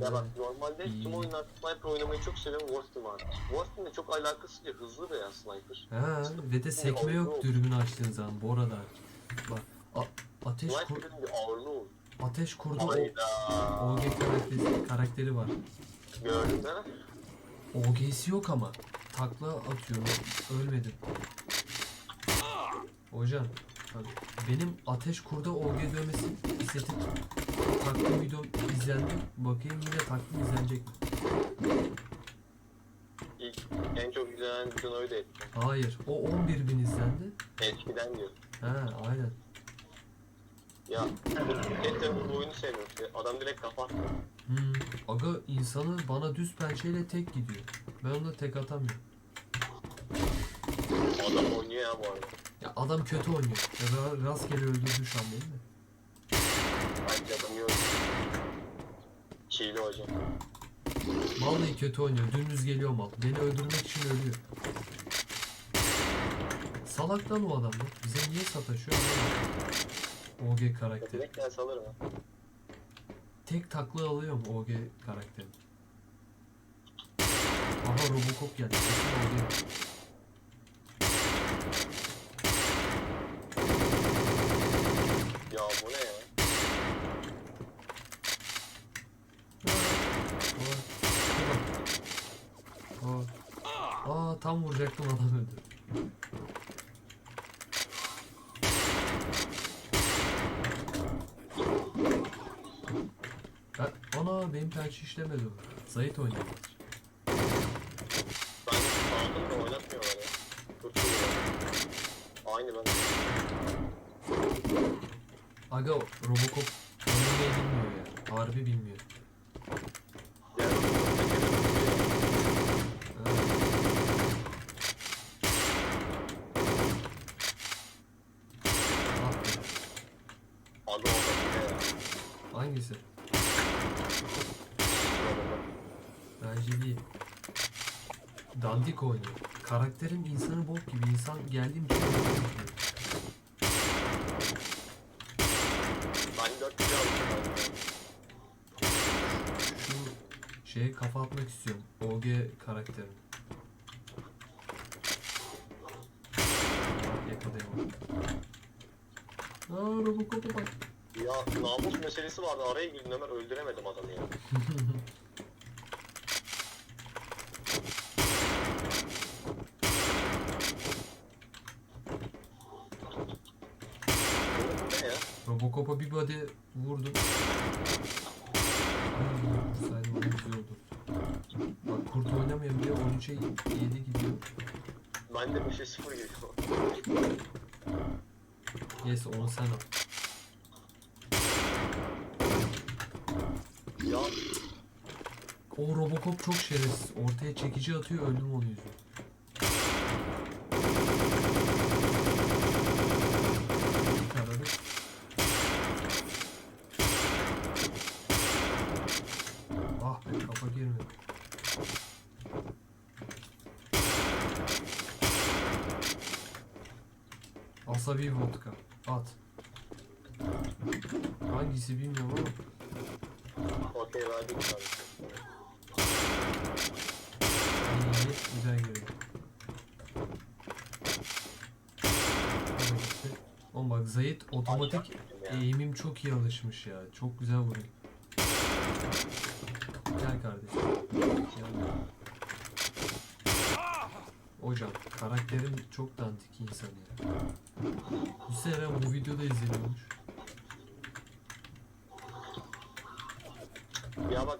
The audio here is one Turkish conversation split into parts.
Ya bak normalde tüm oyunlar sniper oynamayı çok seviyorum War Team abi. War Team'le çok alakası yok. Hızlı da ya sniper. Ha, ve de sekme yok dürbün açtığın zaman bu arada. Bak a- ateş kur, bir ateş kurdu o. OG karakteri, karakteri var. Gördün mi? OG'si yok ama. Takla atıyor. Ölmedim. Hocam bak, benim ateş kurda OG dövmesi seti taktım video izlendi. Bakayım yine taktım izlenecek mi? İlk en çok izlenen videon oydu eskiden. Hayır. O 11 bin izlendi. Eskiden diyor. Ha aynen. Ya Ethem bu oyunu sevmiyor. Adam direkt kapattı. Hmm. Aga insanı bana düz pençeyle tek gidiyor. Ben ona tek atamıyorum. Adam oynuyor ya bu arada. Ya adam kötü oynuyor. Ya da rastgele öldürdü şu an değil mi? Adam yok. Çiğli hocam. Vallahi kötü oynuyor. Dümdüz geliyor mal. Beni öldürmek için ölüyor. Salak lan o adam ya. Bize niye sataşıyor. OG karakteri. Direkt ben salırım ha. Tek takla alıyorum OG karakteri. Aha Robocop geldi. Kesin OG. Ya bu ne ya? Aa, tam vuracaktım adam öldü. Ben, ana benim pençe işlemedi. Zayıf oynadı. Ben aldım da oynatmıyorlar ya. Kurtuluyorlar. Aynı ben. Aga Robocop oynamayı bilmiyor ya. Harbi bilmiyor. Aga ya. Hangisi? Bence değil. Dandik oynuyor. Karakterim insanı bok gibi. İnsan geldiğim için kafa atmak istiyorum. OG karakterim. Yakalayamadım. Aa Robocop'a bak. Ya namus meselesi vardı. Araya girdim hemen öldüremedim adamı ya. Robocop'a bir body vurdum. Ay vursaydım o güzel oldu. Bak kurt oynamıyorum diye 13'e 7 gidiyor. Ben de 5'e 0 geliyor. Yes onu sen al. Ya O Robocop çok şerefsiz. Ortaya çekici atıyor öldüm onun yüzünden. Bir taradı. Ah be kafa girmedi. Asabi vodka. At. Hangisi bilmiyorum ama okey verdik abi. İyi, güzel işte, Oğlum bak Zayit otomatik eğimim çok iyi alışmış ya. Çok güzel vuruyor. Gel kardeşim. Gel. Hocam karakterim çok dandik insan ya. Bu sefer bu videoda izleniyormuş. Ya bak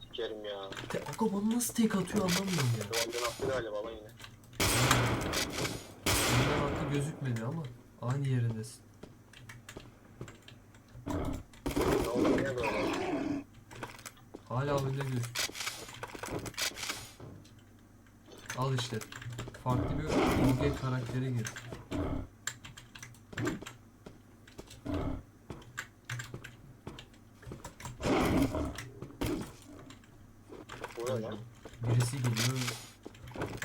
sikerim ya. Te Aga bana nasıl tek atıyor anlamıyorum ya. Duvardan attı galiba lan yine. Bunlar hakkı gözükmedi ama aynı yerindesin. Ne oldu niye böyle? Hala önde gözük. Al işte. Farklı bir OG karakteri gir. Bu ne lan? Birisi geliyor.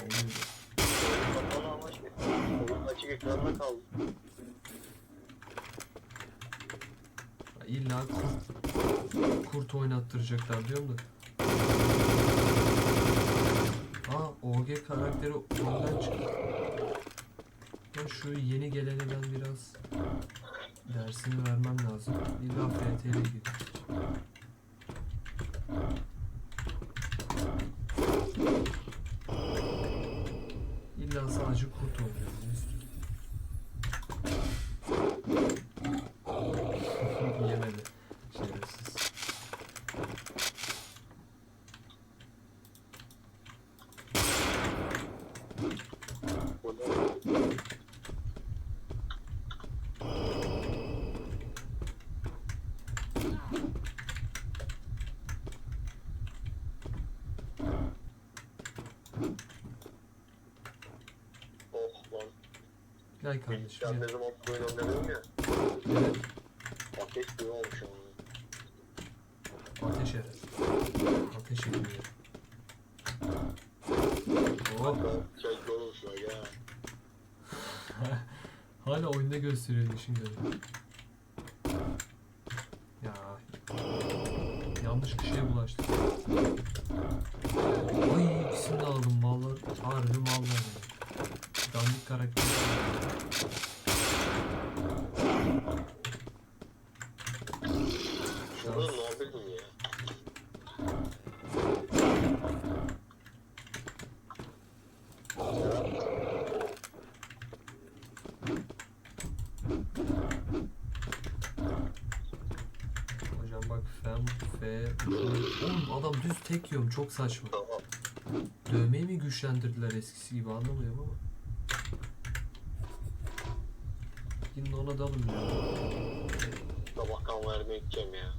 Oluyor. Kapalı ama şey. Oyun açık ekranda kaldı. İlla kurt kurt oynattıracaklar diyorum da. Aa OG karakteri oradan çıktı. Ben şu yeni gelene ben biraz dersini vermem lazım. İlla FT'ye gidiyor. İlla sadece kurt oynuyor. Yemedi. Şerefsiz. Burada Oh lan. Gel kardeşim Ben gel. ne zaman bu oyunu oynadım ya. Ateş gibi olmuş ama. ateş eder. Ateş ediyor. Oh, bak ya. hala oyunda gösteriyor işin garibi. Ya. Yanlış kişiye bulaştık. Ay ikisini de aldım mallar. Harbi mallar. ya. Dandik karakter. Şurada ne yapıyordun ya? Hocam bak fem, fe, Oğlum adam düz tek yiyorum çok saçma. Tamam. Dövmeyi mi güçlendirdiler eskisi gibi anlamıyorum ama. Yine ona dalın ya. Sabah kan vermeye gideceğim ya.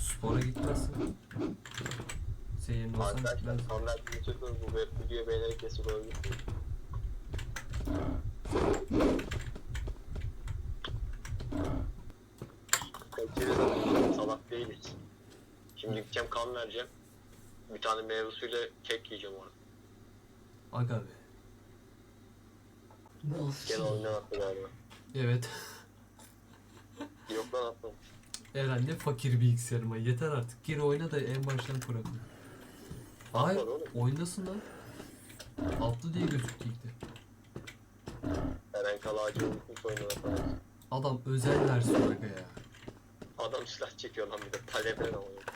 Spora gitmezsin. Sen yerine olsan Arkadaşlar gitmez. kan vermeye çıkıyoruz. Bu web videoya beğenerek destek olabilirsiniz. Kaçırız ama salak değiliz. Şimdi gideceğim kan vereceğim. Bir tane meyvesuyla kek yiyeceğim orada. Aga be. Gene oyundan attı galiba. Evet. Yok lan attım. Eren ne fakir bilgisayarıma var. yeter artık. Gir oyna da en baştan kuralım. Hayır oğlum. oyundasın lan. Atlı diye gözüktü ilk de. Eren Kalacı unutmuş oyundan. Adam özel versiyon aga ya. Adam silah çekiyor lan bir de talebler ama. Silah.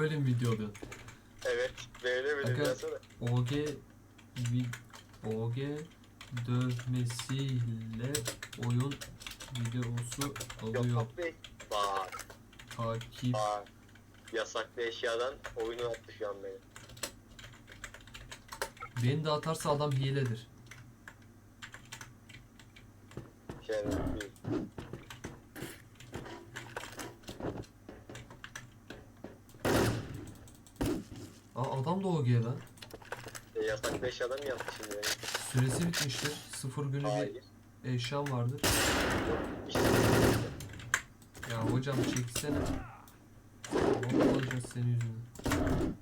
Böyle mi video oluyor? Evet. Beğenemedim Aga- yazsana. OG vi, OG dövmesiyle oyun videosu alıyor. Yasak bir. Bak. Takip Bak. Yasaklı eşyadan oyunu attı şu an beni. Beni de atarsa adam hiledir. Şeref adam da OG lan. E, yasaklı eşyadan mı yaptı şimdi? Süresi bitmiştir. Sıfır günü Hayır. bir eşyam vardır. İşte. Ya hocam çeksene. Ne olacağız senin yüzünden?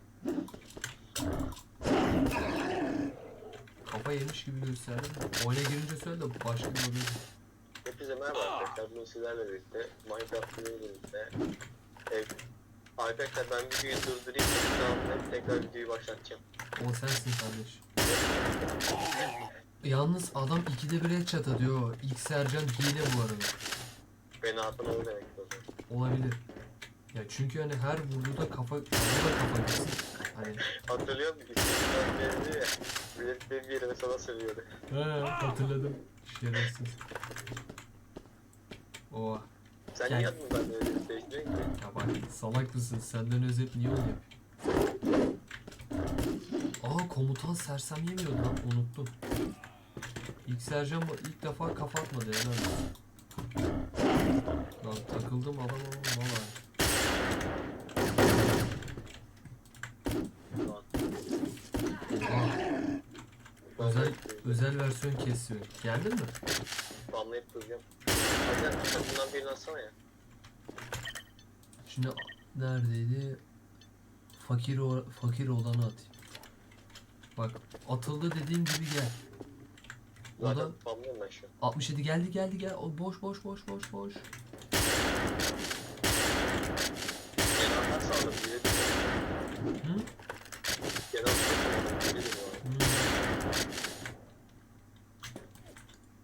Kafa yemiş gibi gösterdin. Oyuna girince söyle de başka bir oluyor. Hepinize merhaba arkadaşlar. Bugün sizlerle birlikte Minecraft ev. Arkadaşlar ben videoyu durdurayım. Tamam, tekrar videoyu başlatacağım. O sensin kardeş. Yalnız adam ikide bir headshot atıyor. İlk Sercan hile bu arada. Beni atın o demek o zaman. Olabilir. Ya çünkü hani her vurduğunda kafa, kafa da kafa gitsin. Hani Hatırlıyor musun? İstikrar geldi ya. Millet benim yerime sana sövüyordu. He hatırladım. Şerefsiz. Oha. Sen Gel. niye adını ben öyle değiştirdin ki? Ya bak salak mısın? Senden özet niye onu yapıyor? Aa komutan sersem yemiyordu lan unuttum. İlk Sercan ilk defa kafa atmadı helal. Lan takıldım adam ama valla. Özel, özel versiyon kesiyor. Geldin mi? Anlayıp kızacağım. Hadi arkadaşlar bundan birini atsana ya. Şimdi neredeydi? Fakir o- fakir olanı atayım. Bak atıldı dediğim gibi gel. O da Zaten spamlıyorum ben şu an. 67 geldi geldi gel. O boş boş boş boş boş. Genel hasar sağladım. Bir de Hı? genel hasar sağladım. Bir de var. Hmm.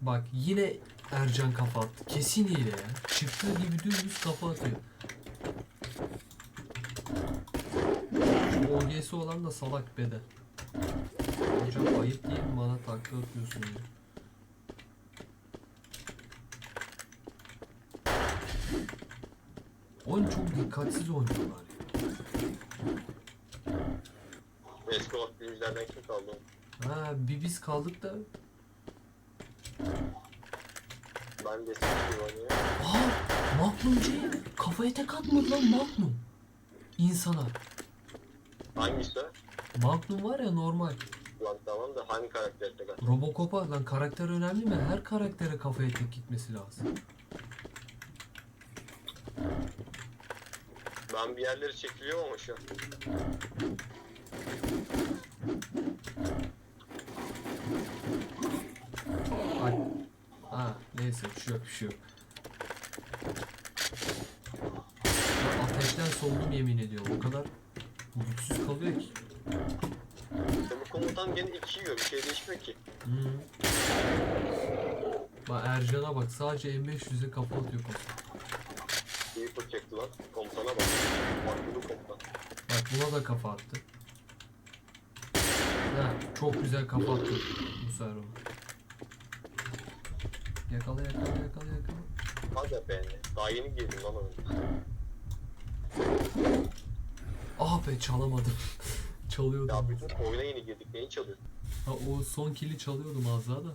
Bak yine Ercan kafa attı. Kesin hile ya. Çıktığı gibi dümdüz kafa atıyor. Şu OG'si olan da salak beden. Hocam ayıp değil mi bana takla atıyorsun ya. Oyun çok dikkatsiz oynuyorlar ya. Eski olarak birincilerden kim kaldı? Ha bir biz kaldık da. Ben de bir oynuyor. Aa Magnum C kafaya tek atmadı lan Magnum. İnsana. Hangisi? Magnum var ya normal. Lan tamam da hangi karakterde kaldı? Robocop'a lan karakter önemli mi? Her karaktere kafaya tek gitmesi lazım. Ben bir yerleri çekiliyor ama şu an. Neyse bir şey yok bir şey yok. Ya ateşten soğudum yemin ediyorum. O kadar güçsüz kalıyor ki. Bu komutan gene iki yiyor. Bir şey değişmiyor ki. Hı. Bak Ercan'a bak sadece M500'e kafa atıyor kafa. Sweeper çekti lan. Komutana bak. Farklı komutan. Bak buna da kafa attı. Ha, çok güzel kafa attı bu sefer ona. Yakala yakala yakala yakala. Hadi be. Daha yeni girdim lan. Ah be çalamadım. Çalıyordum. Ya bütün oyuna yeni girdik. Neyi çalıyorsun? Ha, o son kili çalıyordum az daha da.